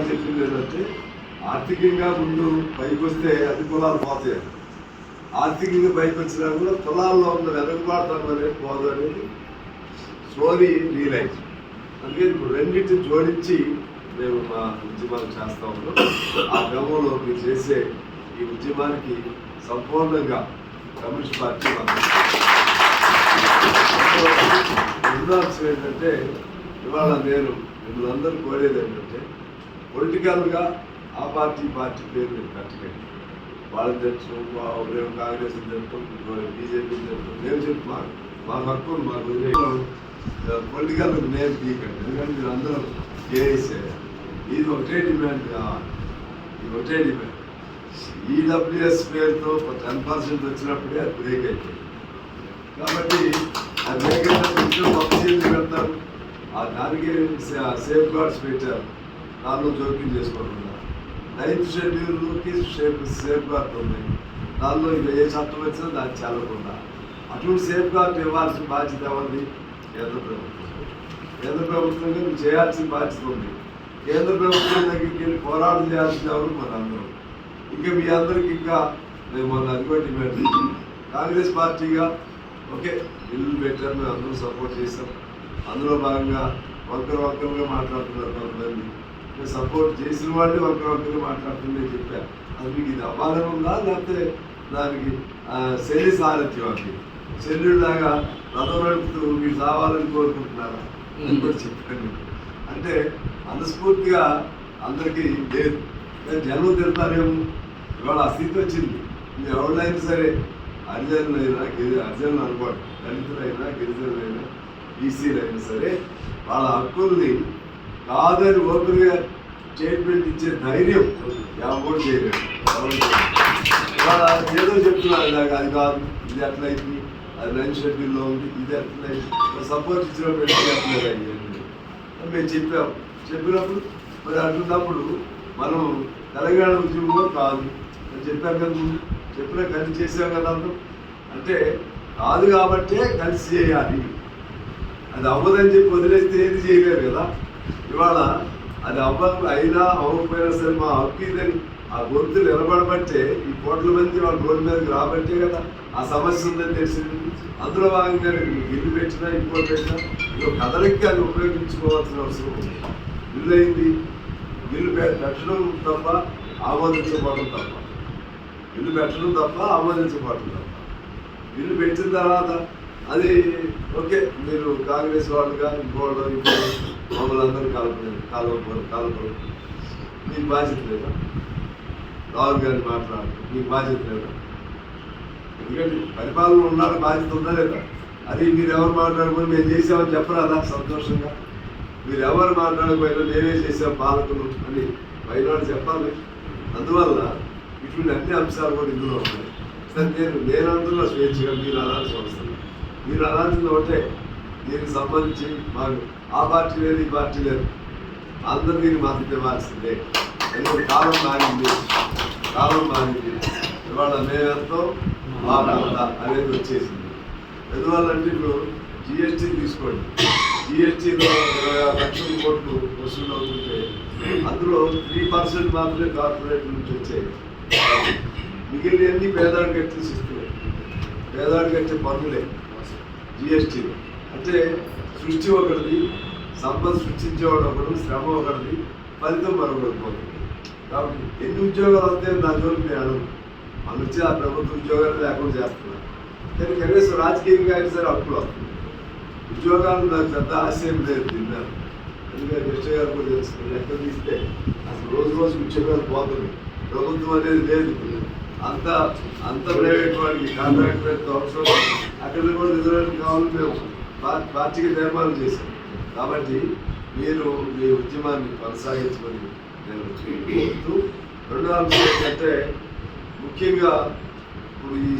మాట చెప్పింది ఏంటంటే ఆర్థికంగా ముందు పైకి వస్తే అది కులాలు పోతాయి. ఆర్థికంగా పైకి వచ్చినా కూడా కులాల్లో ఉన్న వెనుకబాటుతనం అనేది పోదు అనేది స్లోలీ రియలైజ్. అందుకే ఇప్పుడు రెండింటిని జోడించి మేము మా ఉద్యమాలు చేస్తా ఉన్నాం. ఆ క్రమంలో మీరు చేసే ఈ ఉద్యమానికి సంపూర్ణంగా కమ్యూనిస్ట్ పార్టీ ఉండాల్సిన ఏంటంటే ఇవాళ నేను మిమ్మల్ని అందరూ కోరేది ఏంటంటే పొలిటికల్గా ఆ పార్టీ పార్టీ పేరు నేను పెట్టలేదు వాళ్ళని తెలుసు మేము కాంగ్రెస్ తెలుస్తాం బీజేపీ తెలుస్తాం మేము చెప్పు మా మా పొలిటికల్ నేమ్ తీయకండి. ఎందుకంటే మీరు అందరూ చేసే ఇది ఒకటే డిమాండ్ కావాలి ఇది ఒకటే డిమాండ్. ఈడబ్ల్యూఎస్ పేరుతో టెన్ పర్సెంట్ వచ్చినప్పుడే అది బ్రేక్ అయిపోయింది. కాబట్టి ఆ బ్రేక్ అయినప్పుడు కొత్త చేతులు పెడతారు. ఆ దానికి సేఫ్ గార్డ్స్ పెట్టారు. దానిలో జోక్యం చేసుకోకుండా. నైన్త్ షెడ్యూల్కి సేఫ్ సేఫ్ గార్డ్ ఉంది. దానిలో ఇంకా ఏ చట్టం వచ్చినా దాన్ని చాలకుండా అటువంటి సేఫ్ గార్డ్ ఇవ్వాల్సిన బాధ్యత ఎవరిది? కేంద్ర ప్రభుత్వం. కేంద్ర ప్రభుత్వంగా మీరు చేయాల్సిన బాధ్యత ఉంది. కేంద్ర ప్రభుత్వం దగ్గరికి వెళ్ళి పోరాటం చేయాల్సిన ఎవరు? మన అందరం. ఇంకా మీ అందరికి ఇంకా మేము మొన్న అది కూడా డిమాండ్ కాంగ్రెస్ పార్టీగా ఓకే బిల్లు పెట్టారు మేము అందరూ సపోర్ట్ చేస్తాం అందులో భాగంగా ఒకరు ఒకరుగా మాట్లాడుతున్నారు కొంతమంది. సపోర్ట్ చేసిన వాళ్ళు ఒకరు ఒకరుగా మాట్లాడుతుందని చెప్పా అది మీకు ఇది అవ్వాలని ఉందా? లేకపోతే దానికి శల్య సారథ్యం అది. శల్యుడిలాగా రథం నడుపుతూ మీరు రావాలని కోరుకుంటున్నారా? అని కూడా చెప్పాను అంటే మనస్ఫూర్తిగా అందరికీ లేదు. నేను జన్మ తిడతారేమో? ఇవాళ ఆ స్థితి వచ్చింది. మీరు ఎవరినైనా సరే హరిజనులైనా గిరి హరిజనులు అనుకోండి. దళితులైనా గిరిజనులైనా బీసీలైనా సరే వాళ్ళ హక్కుల్ని కాదని ఓపెన్గా స్టేట్మెంట్ ఇచ్చే ధైర్యం ఎవరు చేయలేదు ఏదో చెప్తున్నారు ఇలాగ అది కాదు ఇది అట్లయింది అది లంచ్ షెడ్యూల్లో ఉంది ఇది అట్లయింది సపోర్ట్ ఇచ్చినప్పుడు ఎట్లా అయ్యింది మేము చెప్పాం. చెప్పినప్పుడు మరి అంటున్నప్పుడు మనం తెలంగాణ ఉద్యమంలో కాదు అని చెప్పాం కదా ముందు. చెప్పినా కలిసి చేసాం కదా అందరం. అంటే కాదు కాబట్టే కలిసి చేయాలి. అది అవ్వదని చెప్పి వదిలేస్తే ఏది చేయలేరు కదా. ఇవాళ అది అవ్వ అయినా అవ్వకపోయినా సరే మా హక్కు ఆ గొంతు నిలబడబట్టే ఈ కోట్ల మంది వాళ్ళ రోడ్డు మీదకి రాబట్టే కదా ఆ సమస్య ఉందని తెలిసింది. అందులో భాగంగా ఇల్లు పెట్టినా ఇంకోటి పెట్టినా ఇంకో కథలకి అది ఉపయోగించుకోవాల్సిన అవసరం ఉంది. ఇల్లు అయింది ఇల్లు పెట్టడం తప్ప ఆమోదించబడడం తప్ప. ఇల్లు పెట్టడం తప్ప ఆమోదించబడడం తప్ప. ఇల్లు పెట్టిన తర్వాత అది ఓకే మీరు కాంగ్రెస్ వాళ్ళుగా ఇంకోళ్ళు ఇంకోళ్ళు మమ్మల్ని అందరూ కలపలేదు కలవకూడదు కలపరు మీకు బాధ్యత లేదా? రాహుల్ గారిని మాట్లాడు మీకు బాధ్యత లేదా? ఎందుకంటే పరిపాలన ఉన్నాడు బాధ్యత ఉందా లేదా? అది మీరు ఎవరు మాట్లాడుకుని మేము చేసామని చెప్పరాదా సంతోషంగా? మీరు ఎవరు మాట్లాడకపోయినా మేమే చేసాం పాలకులు అని బయట చెప్పాలి. అందువల్ల ఇటువంటి అన్ని అంశాలు కూడా ఇందులో ఉన్నాయి. సరే నేను నేను అందులో స్వేచ్ఛగా మీరు అలా అవసరం మీరు అనాల్సింది ఉంటే దీనికి సంబంధించి మాకు ఆ పార్టీ లేదు ఈ పార్టీ లేదు. అందరూ దీన్ని మద్దతు ఇవ్వాల్సిందే ఎందుకంటే కాలం మారింది కాలం మారింది. ఇవాళ మేమెంతో మాకంత అనేది వచ్చేసింది. ఎందువల్లంటే ఇప్పుడు జిఎస్టీ తీసుకోండి. జిఎస్టీలో ఇరవై ఆరు లక్షల కోట్లు వసూలు అవుతుంటే అందులో త్రీ పర్సెంట్ మాత్రమే కార్పొరేట్ నుంచి వచ్చాయి మిగిలినవన్నీ పేదవాడికి కట్టి ఇస్తున్నాయి పేదవాడికి కట్టే పన్నులే? జిఎస్టీలో అంటే సృష్టి ఒకటిది సంపద సృష్టించేవాడు ఒకడు శ్రమ ఒకటిది ఫలితం మరొకటి పోతుంది. కాబట్టి ఎన్ని ఉద్యోగాలు వస్తే నా జోలికి నేను అడుగు మన వచ్చి ఆ ప్రభుత్వ ఉద్యోగాలు లేకుండా చేస్తున్నారు. కానీ కనీసం రాజకీయంగా అయినా సరే అప్పులు వస్తుంది ఉద్యోగాలు నాకు పెద్ద ఆశయం లేదు తిన్నారు ఎందుకంటే కృష్ణ గారు కూడా తెలుసుకుని లెక్క తీస్తే అసలు రోజు రోజు ఉద్యోగాలు పోతుంది ప్రభుత్వం అనేది లేదు అంత అంత ప్రైవేట్ వాళ్ళకి కాంట్రాక్ట్ పెడితే అవసరం అక్కడ కూడా రిజర్వేషన్ కావాలని మేము పార్టీకి నిర్మాణం చేశాం. కాబట్టి మీరు మీ ఉద్యమాన్ని కొనసాగించమని నేను కోరుతూ రెండో అంశం ఏంటంటే ముఖ్యంగా ఇప్పుడు ఈ